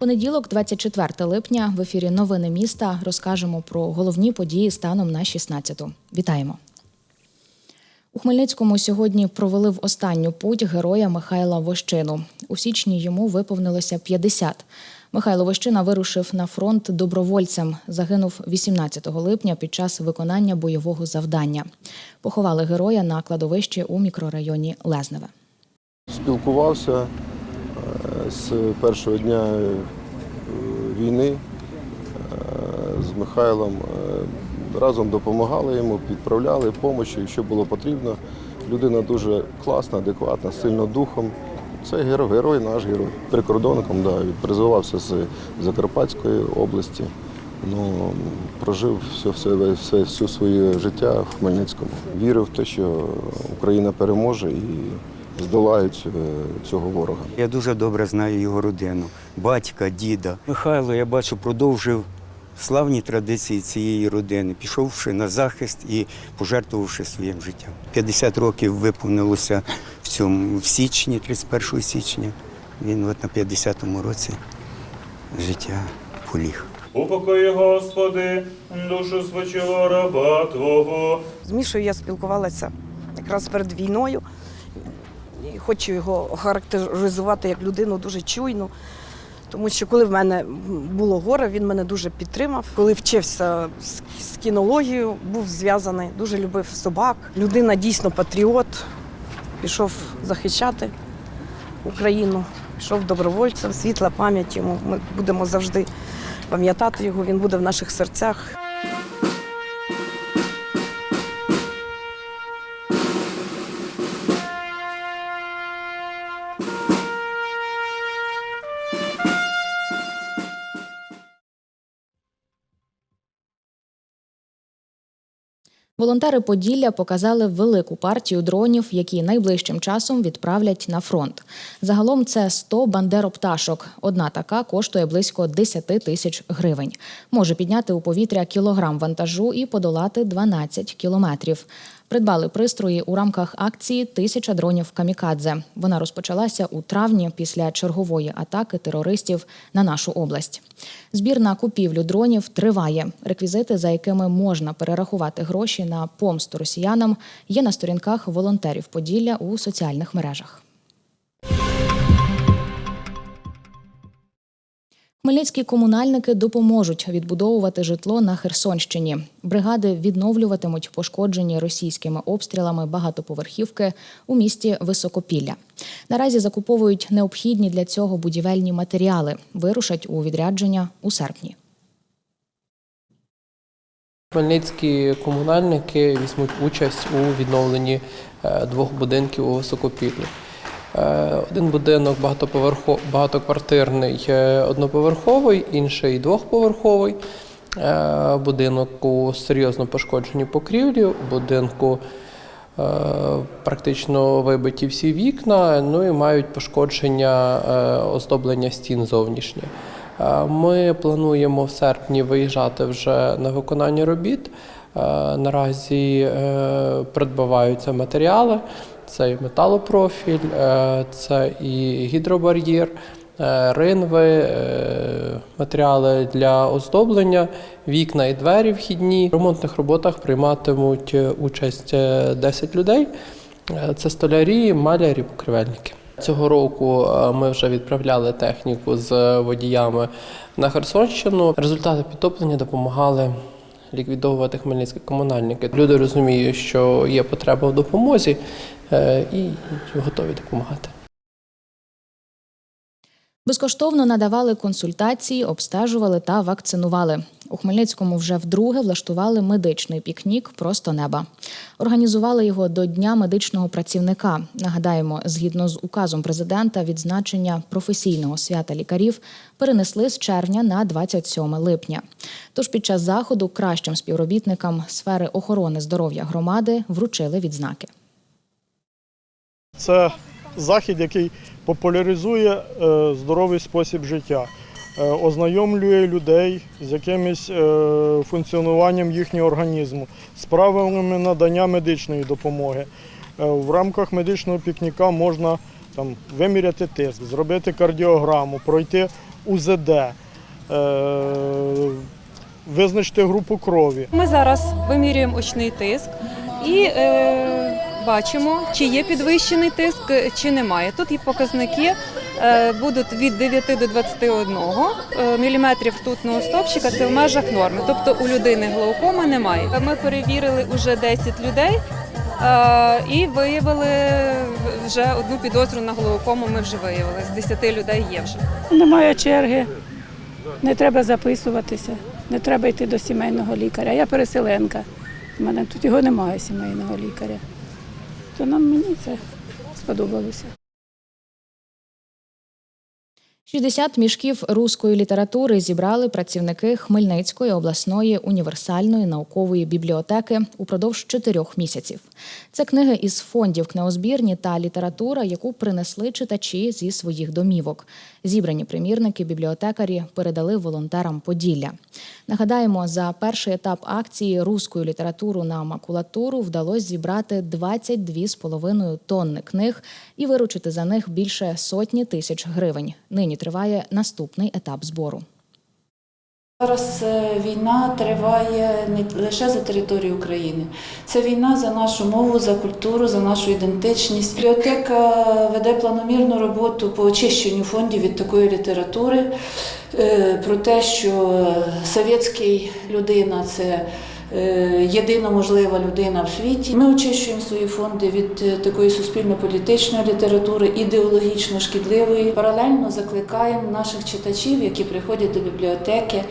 Понеділок, 24 липня, в ефірі Новини міста розкажемо про головні події станом на 16-ту. Вітаємо. У Хмельницькому сьогодні провели в останню путь героя Михайла Вощину. У січні йому виповнилося 50. Михайло Вощина вирушив на фронт добровольцем. Загинув 18 липня під час виконання бойового завдання. Поховали героя на кладовищі у мікрорайоні Лезневе. Спілкувався е, з першого дня е, війни е, з Михайлом. Разом допомагали йому, підправляли допомогу, якщо було потрібно. Людина дуже класна, адекватна, сильно духом. Це герой, герой наш герой. Прикордонником, да, він призвався з Закарпатської області. Ну, прожив все, все, все, всю своє життя в Хмельницькому. Вірив в те, що Україна переможе і здолають е, цього ворога. Я дуже добре знаю його родину, батька, діда. Михайло, я бачу, продовжив славні традиції цієї родини, пішовши на захист і пожертвувавши своїм життям. 50 років виповнилося в цьому в січні, 31 січня. Він от на 50-му році життя поліг. Упокої, Господи, душу спочило раба Твого. З Мішою я спілкувалася якраз перед війною. І хочу його охарактеризувати як людину дуже чуйну. Тому що коли в мене було горе, він мене дуже підтримав. Коли вчився з- кінологією, був зв'язаний, дуже любив собак. Людина дійсно патріот, пішов захищати Україну, пішов добровольцем, світла пам'ять йому. Ми будемо завжди пам'ятати його, він буде в наших серцях. Волонтери Поділля показали велику партію дронів, які найближчим часом відправлять на фронт. Загалом це 100 бандеропташок. Одна така коштує близько 10 тисяч гривень. Може підняти у повітря кілограм вантажу і подолати 12 кілометрів. Придбали пристрої у рамках акції Тисяча дронів камікадзе. Вона розпочалася у травні після чергової атаки терористів на нашу область. Збір на купівлю дронів триває. Реквізити, за якими можна перерахувати гроші на помсту росіянам, є на сторінках волонтерів Поділля у соціальних мережах. Хмельницькі комунальники допоможуть відбудовувати житло на Херсонщині. Бригади відновлюватимуть пошкоджені російськими обстрілами багатоповерхівки у місті Високопілля. Наразі закуповують необхідні для цього будівельні матеріали. Вирушать у відрядження у серпні. Хмельницькі комунальники візьмуть участь у відновленні е, двох будинків у Високопіллі. Е, Один будинок багатоквартирний е, одноповерховий, інший двохповерховий. Е, у серйозно пошкодженій покрівлі, будинку практично вибиті всі вікна, ну і мають пошкодження оздоблення стін зовнішнє. Ми плануємо в серпні виїжджати вже на виконання робіт. Наразі придбаваються матеріали. Це і металопрофіль, е, це і гідробар'єр, е, ринви, е, матеріали для оздоблення, вікна і двері вхідні. В ремонтних роботах прийматимуть участь е, 10 людей. Це столярі, малярі, покривельники. Цього року ми вже відправляли техніку з водіями на Херсонщину. Результати підтоплення допомагали ліквідовувати хмельницькі комунальники. Люди розуміють, що є потреба в допомозі е, і готові допомагати. Безкоштовно надавали консультації, обстежували та вакцинували. У Хмельницькому вже вдруге влаштували медичний пікнік просто неба. Організували його до Дня медичного працівника. Нагадаємо, згідно з указом президента, відзначення професійного свята лікарів перенесли з червня на 27 липня. Тож під час заходу кращим співробітникам сфери охорони здоров'я громади вручили відзнаки. Це захід, який популяризує е, здоровий спосіб життя. е, ознайомлює людей з якимось е, функціонуванням їхнього організму, з правилами надання медичної допомоги. В рамках медичного пікніка можна там, виміряти тиск, зробити кардіограму, пройти УЗД, визначити групу крові. Ми зараз вимірюємо очний тиск і е, бачимо, чи є підвищений тиск, чи немає. Тут і показники е, будуть від 9 до 21 е, міліметрів ртутного стопчика. Це в межах норми. Тобто у людини глаукоми немає. Ми перевірили вже 10 людей. е, І виявили вже одну підозру на глаукому. Ми вже виявили. З 10 людей є вже. Немає черги, не треба записуватися, не треба йти до сімейного лікаря. Я переселенка. У мене тут його немає сімейного лікаря. То нам мені це сподобалося. 60 мішків руської літератури зібрали працівники Хмельницької обласної універсальної наукової бібліотеки упродовж чотирьох місяців. Це книги із фондів книгозбірні та література, яку принесли читачі зі своїх домівок. Зібрані примірники бібліотекарі передали волонтерам Поділля. Нагадаємо, за перший етап акції руською літературу на макулатуру вдалося зібрати 22,5 тонни книг і виручити за них більше сотні тисяч гривень. Нині триває наступний етап збору. Зараз е, війна триває не лише за територію України. Це війна за нашу мову, за культуру, за нашу ідентичність. Бібліотека веде планомірну роботу по очищенню фондів від такої літератури. Е, Про те, що совєтський людина це е, єдина можлива людина в світі. Ми очищуємо свої фонди від е, такої суспільно-політичної літератури, ідеологічно шкідливої. Паралельно закликаємо наших читачів, які приходять до бібліотеки,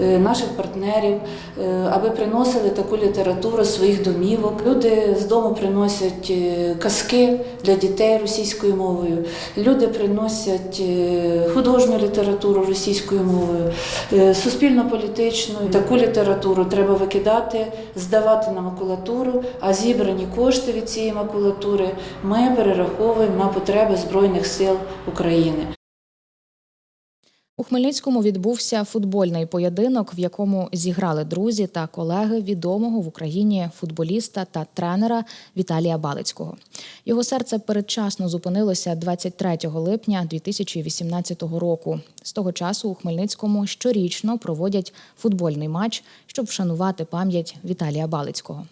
е, наших партнерів, е, аби приносили таку літературу своїх домівок. Люди з дому приносять е, казки для дітей російською мовою. Люди приносять е, художню літературу російською мовою, е, суспільно-політичну. Таку літературу треба викидати, здавати на макулатуру, а зібрані кошти від цієї макулатури ми перераховуємо на потреби Збройних сил України. У Хмельницькому відбувся футбольний поєдинок, в якому зіграли друзі та колеги відомого в Україні футболіста та тренера Віталія Балицького. Його серце передчасно зупинилося 23 липня 2018 року. З того часу у Хмельницькому щорічно проводять футбольний матч, щоб вшанувати пам'ять Віталія Балицького.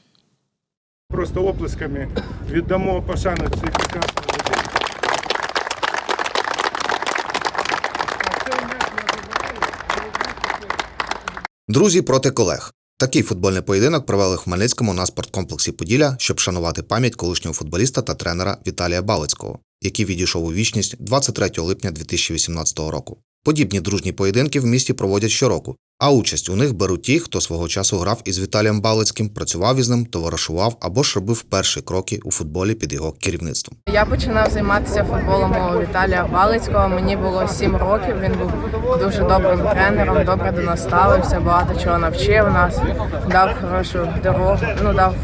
Просто оплесками віддамо пошану цих прекрасних людей. Друзі проти колег. Такий футбольний поєдинок провели в Хмельницькому на спорткомплексі Поділля, щоб шанувати пам'ять колишнього футболіста та тренера Віталія Балицького, який відійшов у вічність 23 липня 2018 року. Подібні дружні поєдинки в місті проводять щороку, а участь у них беруть ті, хто свого часу грав із Віталієм Балицьким, працював із ним, товаришував або ж робив перші кроки у футболі під його керівництвом. Я починав займатися футболом у Віталія Балицького. Мені було 7 років. Він був дуже добрим тренером, добре до нас ставився, багато чого навчив нас, дав хорошу дорогу, ну дав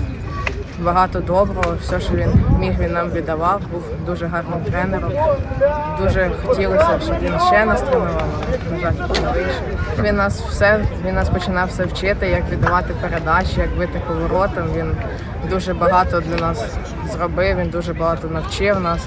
багато доброго. Все, що він міг, він нам віддавав. Був дуже гарним тренером. Дуже хотілося, щоб він ще нас тренував. На жаль, вийшов. Він нас все, він нас починав все вчити, як віддавати передачі, як бити поворотом. Він дуже багато для нас зробив. Він дуже багато навчив нас.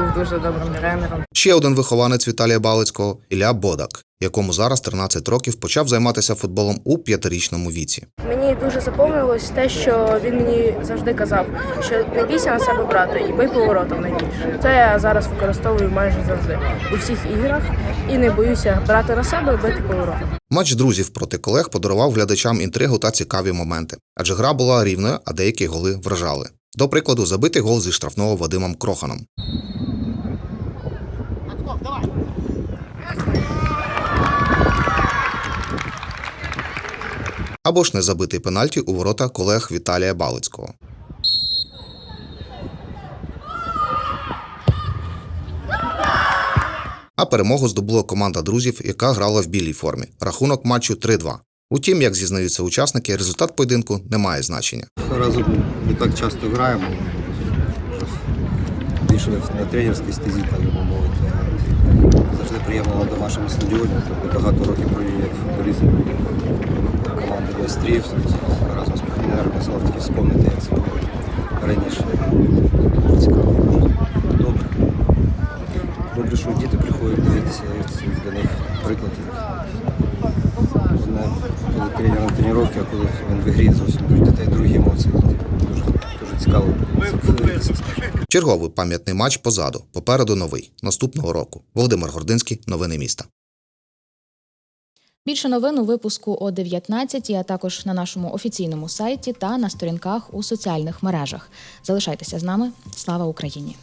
Був дуже добрим тренером. Ще один вихованець Віталія Балицького Ілля Бодак, якому зараз 13 років почав займатися футболом у п'ятирічному віці. Мені дуже заповнилось те, що він мені завжди казав, що не бійся на себе брати і бий поворотом найбільше. Це я зараз використовую майже завжди у всіх іграх і не боюся брати на себе і бити поворотом. Матч друзів проти колег подарував глядачам інтригу та цікаві моменти, адже гра була рівною, а деякі голи вражали. До прикладу, забитий гол зі штрафного Вадимом Кроханом. Або ж незабитий пенальті у ворота колег Віталія Балицького. А перемогу здобула команда друзів, яка грала в білій формі. Рахунок матчу 3-2. Утім, як зізнаються учасники, результат поєдинку не має значення. Разом не так часто граємо. Більше на тренерській стезі, так би мовити. завжди приємно на домашньому стадіоні. Тобто багато років провів як футболіст команди майстрів. Разом з партнерами знов таки вспомнити, як це було раніше. Цікаво. Добре. Добре, що діти приходять дивитися, я це для них приклад. Одне, коли тренер на тренування, а коли він в ігрі зовсім для дітей другі емоції. Дуже, дуже цікаво це подивитися. Черговий пам'ятний матч позаду. Попереду новий наступного року. Володимир Гординський. Новини міста. Більше новин у випуску о 19, а також на нашому офіційному сайті та на сторінках у соціальних мережах. Залишайтеся з нами. Слава Україні!